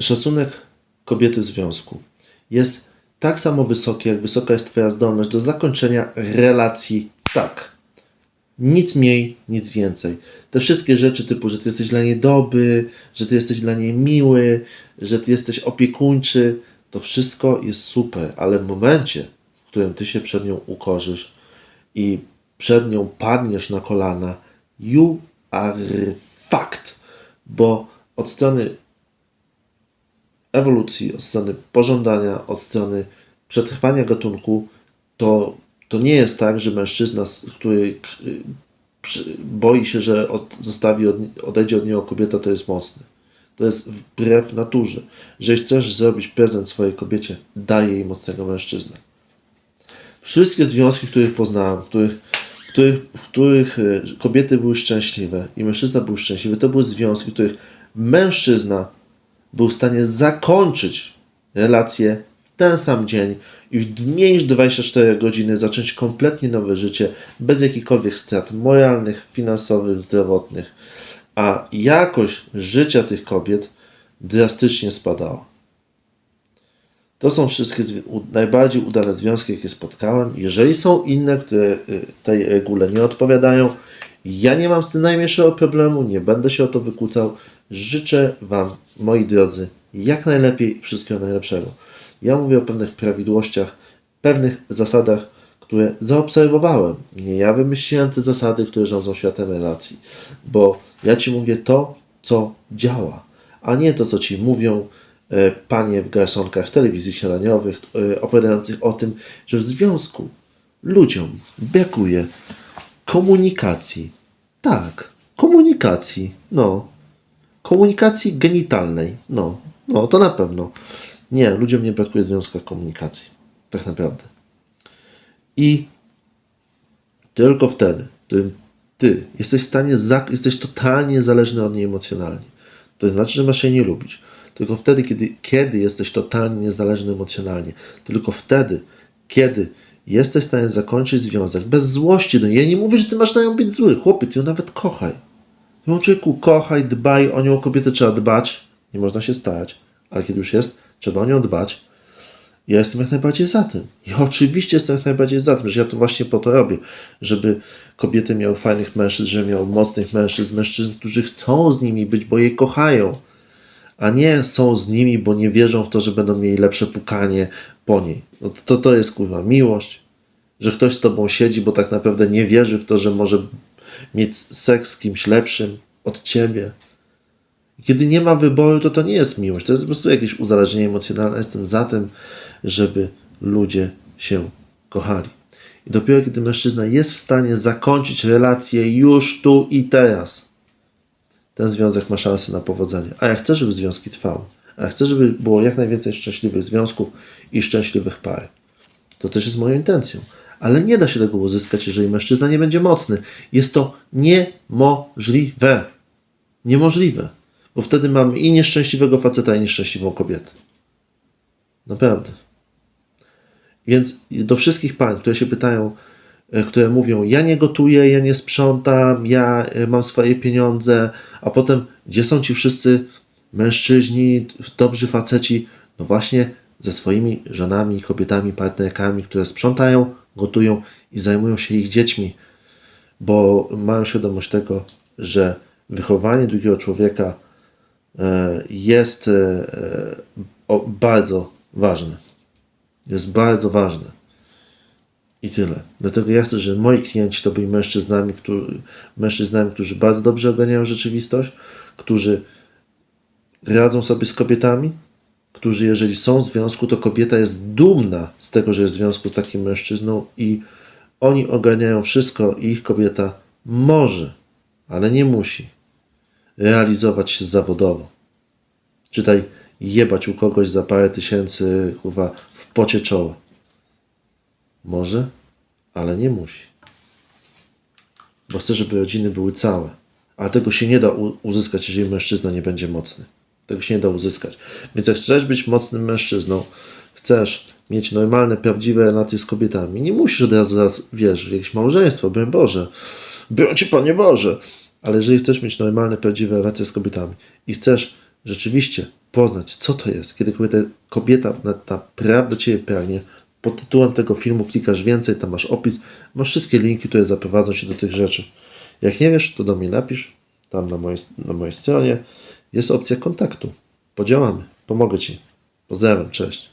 szacunek kobiety w związku jest tak samo wysoki, jak wysoka jest Twoja zdolność do zakończenia relacji tak. Nic mniej, nic więcej. Te wszystkie rzeczy typu, że Ty jesteś dla niej dobry, że Ty jesteś dla niej miły, że Ty jesteś opiekuńczy, to wszystko jest super, ale w momencie, w którym Ty się przed nią ukorzysz i przed nią padniesz na kolana, you are fucked, bo od strony ewolucji, od strony pożądania, od strony przetrwania gatunku, to, to nie jest tak, że mężczyzna, który boi się, że od, zostawi od, odejdzie od niego kobieta, to jest mocny. To jest wbrew naturze. Jeżeli chcesz zrobić prezent swojej kobiecie, daj jej mocnego mężczyznę. Wszystkie związki, których poznałem, w których, w których, w których y, kobiety były szczęśliwe i mężczyzna był szczęśliwy, to były związki, w których mężczyzna był w stanie zakończyć relację w ten sam dzień i w mniej niż 24 godziny zacząć kompletnie nowe życie bez jakichkolwiek strat moralnych, finansowych, zdrowotnych. A jakość życia tych kobiet drastycznie spadała. To są wszystkie najbardziej udane związki, jakie spotkałem. Jeżeli są inne, które y, tej regule nie odpowiadają, ja nie mam z tym najmniejszego problemu, nie będę się o to wykłócał. Życzę Wam, moi drodzy, jak najlepiej wszystkiego najlepszego. Ja mówię o pewnych prawidłowościach, pewnych zasadach, które zaobserwowałem. Nie ja wymyśliłem te zasady, które rządzą światem relacji, bo ja Ci mówię to, co działa, a nie to, co Ci mówią e, panie w garsonkach telewizji śniadaniowych, e, opowiadających o tym, że w związku ludziom brakuje komunikacji. Tak, komunikacji. No, komunikacji genitalnej. No, no, to na pewno. Nie, ludziom nie brakuje w związkach komunikacji. Tak naprawdę. I tylko wtedy, gdy ty jesteś w stanie, jesteś totalnie zależny od niej emocjonalnie. To znaczy, że masz jej nie lubić. Tylko wtedy, kiedy, kiedy jesteś totalnie niezależny emocjonalnie. Tylko wtedy, kiedy jesteś w stanie zakończyć związek bez złości do niej. Ja nie mówię, że ty masz na nią być zły. Chłopie, ty ją nawet kochaj. Ją człowieku kochaj, dbaj o nią, kobietę trzeba dbać. Nie można się stać, ale kiedy już jest, trzeba o nią dbać. Ja jestem jak najbardziej za tym. Ja oczywiście jestem jak najbardziej za tym, że ja to właśnie po to robię, żeby kobiety miały fajnych mężczyzn, żeby miały mocnych mężczyzn, mężczyzn, którzy chcą z nimi być, bo je kochają, a nie są z nimi, bo nie wierzą w to, że będą mieli lepsze pukanie po niej. No to, to jest kurwa miłość, że ktoś z tobą siedzi, bo tak naprawdę nie wierzy w to, że może mieć seks z kimś lepszym od ciebie. Kiedy nie ma wyboru, to to nie jest miłość, to jest po prostu jakieś uzależnienie emocjonalne. Jestem za tym, żeby ludzie się kochali. I dopiero kiedy mężczyzna jest w stanie zakończyć relację już tu i teraz, ten związek ma szansę na powodzenie. A ja chcę, żeby związki trwały. A ja chcę, żeby było jak najwięcej szczęśliwych związków i szczęśliwych par. To też jest moją intencją. Ale nie da się tego uzyskać, jeżeli mężczyzna nie będzie mocny. Jest to niemożliwe. Niemożliwe. Bo wtedy mamy i nieszczęśliwego faceta, i nieszczęśliwą kobietę. Naprawdę. Więc do wszystkich pań, które się pytają, e, które mówią: Ja nie gotuję, ja nie sprzątam, ja e, mam swoje pieniądze, a potem gdzie są ci wszyscy mężczyźni, dobrzy faceci? No właśnie ze swoimi żonami, kobietami, partnerkami, które sprzątają, gotują i zajmują się ich dziećmi, bo mają świadomość tego, że wychowanie drugiego człowieka e, jest e, bardzo ważne. Jest bardzo ważne. I tyle. Dlatego ja chcę, żeby moi klienci to byli mężczyznami, którzy, mężczyznami, którzy bardzo dobrze oganiają rzeczywistość, którzy radzą sobie z kobietami, którzy jeżeli są w związku, to kobieta jest dumna z tego, że jest w związku z takim mężczyzną i oni oganiają wszystko i ich kobieta może, ale nie musi realizować się zawodowo. Czytaj, jebać u kogoś za parę tysięcy, kurwa, w pocie czoła. Może, ale nie musi. Bo chce, żeby rodziny były całe. A tego się nie da uzyskać, jeżeli mężczyzna nie będzie mocny. Tego się nie da uzyskać. Więc jak chcesz być mocnym mężczyzną, chcesz mieć normalne, prawdziwe relacje z kobietami, nie musisz od razu raz, wiesz, w jakieś małżeństwo, broń Boże. Biorę Ci, Panie Boże. Ale jeżeli chcesz mieć normalne, prawdziwe relacje z kobietami i chcesz rzeczywiście poznać, co to jest, kiedy kobieta, kobieta na- naprawdę Ciebie pragnie, pod tytułem tego filmu klikasz więcej, tam masz opis, masz wszystkie linki, które zaprowadzą Cię do tych rzeczy. Jak nie wiesz, to do mnie napisz, tam na mojej, na mojej stronie jest opcja kontaktu. Podziałamy, pomogę Ci. Pozdrawiam, cześć.